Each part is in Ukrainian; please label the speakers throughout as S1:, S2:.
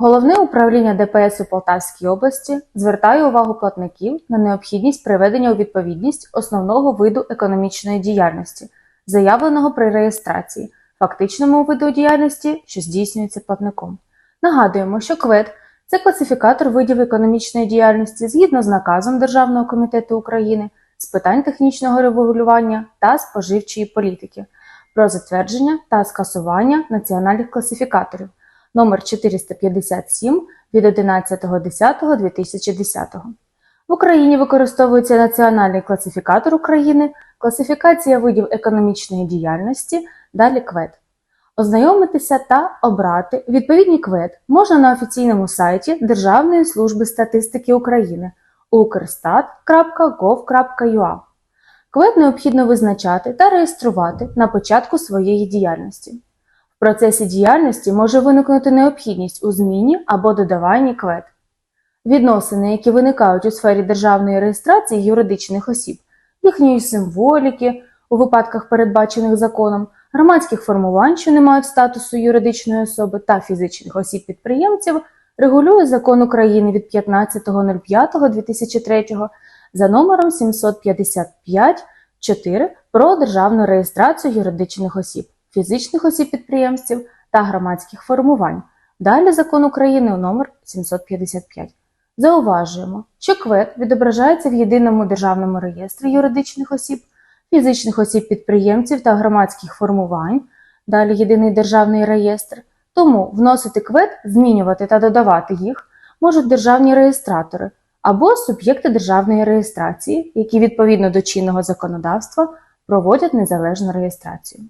S1: Головне управління ДПС у Полтавській області звертає увагу платників на необхідність приведення у відповідність основного виду економічної діяльності, заявленого при реєстрації, фактичному виду діяльності, що здійснюється платником. Нагадуємо, що КВЕД це класифікатор видів економічної діяльності згідно з наказом Державного комітету України з питань технічного регулювання та споживчої політики про затвердження та скасування національних класифікаторів номер 457 від 11.10.2010. В Україні використовується Національний класифікатор України, класифікація видів економічної діяльності, далі КВЕД. Ознайомитися та обрати відповідні КВЕД можна на офіційному сайті Державної служби статистики України ukrstat.gov.ua. КВЕД необхідно визначати та реєструвати на початку своєї діяльності. В процесі діяльності може виникнути необхідність у зміні або додаванні КВЕД. Відносини, які виникають у сфері державної реєстрації юридичних осіб, їхньої символіки у випадках, передбачених законом, громадських формувань, що не мають статусу юридичної особи та фізичних осіб-підприємців, регулює закон України від 15.05.2003 за номером 755.4 про державну реєстрацію юридичних осіб, фізичних осіб-підприємців та громадських формувань. Далі закон України номер 755. Зауважуємо, що КВЕД відображається в єдиному державному реєстрі юридичних осіб, фізичних осіб-підприємців та громадських формувань, далі єдиний державний реєстр. Тому вносити КВЕД, змінювати та додавати їх можуть державні реєстратори або суб'єкти державної реєстрації, які відповідно до чинного законодавства проводять незалежну реєстрацію.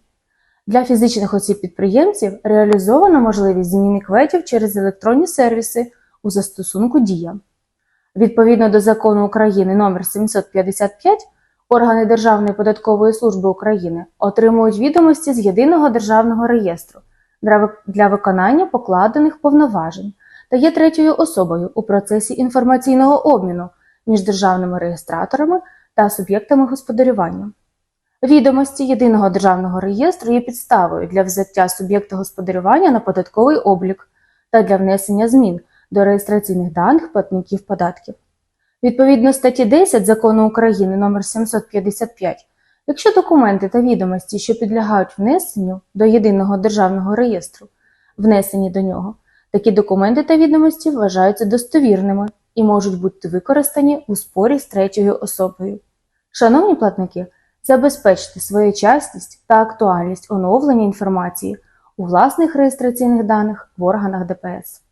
S1: Для фізичних осіб-підприємців реалізовано можливість зміни кведів через електронні сервіси у застосунку Дія. Відповідно до закону України номер 755 органи Державної податкової служби України отримують відомості з єдиного державного реєстру для виконання покладених повноважень та є третьою особою у процесі інформаційного обміну між державними реєстраторами та суб'єктами господарювання. Відомості єдиного державного реєстру є підставою для взяття суб'єкта господарювання на податковий облік та для внесення змін до реєстраційних даних платників податків. Відповідно статті 10 закону України номер 755, якщо документи та відомості, що підлягають внесенню до єдиного державного реєстру, внесені до нього, такі документи та відомості вважаються достовірними і можуть бути використані у спорі з третьою особою. Шановні платники, забезпечте своєчасність та актуальність оновлення інформації у власних реєстраційних даних в органах ДПС.